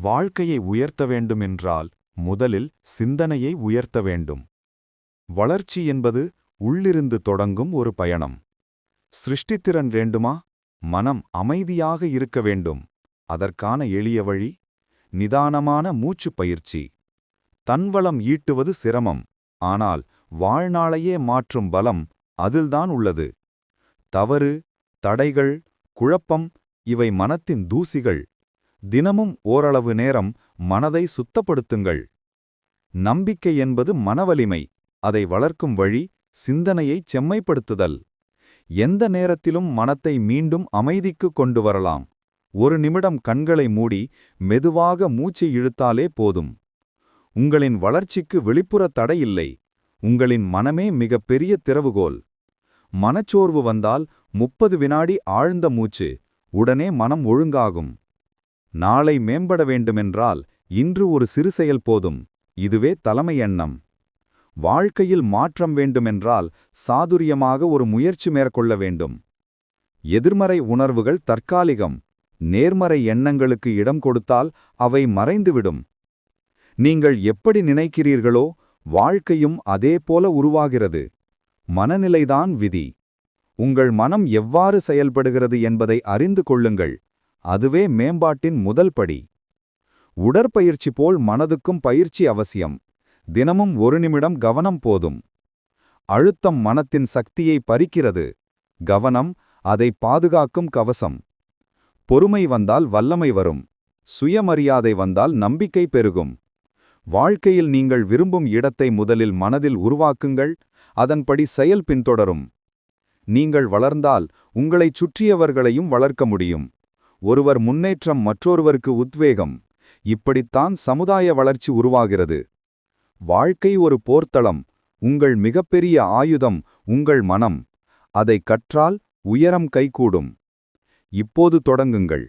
வாழ்க்கையை உயர்த்த வேண்டுமென்றால் முதலில் சிந்தனையை உயர்த்த வேண்டும். வளர்ச்சி என்பது உள்ளிருந்து தொடங்கும் ஒரு பயணம். சிருஷ்டித்திறன் வேண்டுமா? மனம் அமைதியாக இருக்க வேண்டும். அதற்கான எளிய வழி நிதானமான மூச்சுப் பயிற்சி. தன்வளம் ஈட்டுவது சிரமம். ஆனால் வாழ்நாளையே மாற்றும் பலம் அதில்தான் உள்ளது. தவறு தடைகள் குழப்பம் இவை மனத்தின் தூசிகள். தினமும் ஓரளவு நேரம் மனதை சுத்தப்படுத்துங்கள். நம்பிக்கை என்பது மனவலிமை அதை வளர்க்கும் வழி சிந்தனையைச் செம்மைப்படுத்துதல். எந்த நேரத்திலும் மனத்தை மீண்டும் அமைதிக்கு கொண்டு வரலாம். ஒரு நிமிடம் கண்களை மூடி மெதுவாக மூச்சை இழுத்தாலே போதும். உங்களின் வளர்ச்சிக்கு வெளிப்புற தடையில்லை உங்களின் மனமே மிகப்பெரிய திறவுகோல். மனச்சோர்வு வந்தால் முப்பது வினாடி ஆழ்ந்த மூச்சு உடனே மனம் ஒழுங்காகும். நாளை மேம்பட வேண்டுமென்றால் இன்று ஒரு சிறு செயல் போதும். இதுவே தலைமை எண்ணம். வாழ்க்கையில் மாற்றம் வேண்டுமென்றால் சாதுரியமாக ஒரு முயற்சி மேற்கொள்ள வேண்டும். எதிர்மறை உணர்வுகள் தற்காலிகம். நேர்மறை எண்ணங்களுக்கு இடம் கொடுத்தால் அவை மறைந்துவிடும். நீங்கள் எப்படி நினைக்கிறீர்களோ வாழ்க்கையும் அதேபோல உருவாகிறது. மனநிலைதான் விதி. உங்கள் மனம் எவ்வாறு செயல்படுகிறது என்பதை அறிந்து கொள்ளுங்கள். அதுவே மேம்பாட்டின் முதல் படி. உடற்பயிற்சி போல் மனதுக்கும் பயிற்சி அவசியம். தினமும் ஒரு நிமிடம் கவனம் போதும். அழுத்தம் மனத்தின் சக்தியை பறிக்கிறது. கவனம் அதை பாதுகாக்கும் கவசம். பொறுமை வந்தால் வல்லமை வரும். சுயமரியாதை வந்தால் நம்பிக்கை பெருகும். வாழ்க்கையில் நீங்கள் விரும்பும் இடத்தை முதலில் மனதில் உருவாக்குங்கள் அதன்படி செயல் பின்தொடரும். நீங்கள் வளர்ந்தால் உங்களைச் சுற்றியவர்களையும் வளர்க்க முடியும். ஒருவர் முன்னேற்றம் மற்றொருவருக்கு உத்வேகம். இப்படித்தான் சமுதாய வளர்ச்சி உருவாகிறது. வாழ்க்கை ஒரு போர்த்தளம். உங்கள் மிகப்பெரிய ஆயுதம் உங்கள் மனம். அதை கற்றால் உயரம் கைகூடும். இப்போது தொடங்குங்கள்.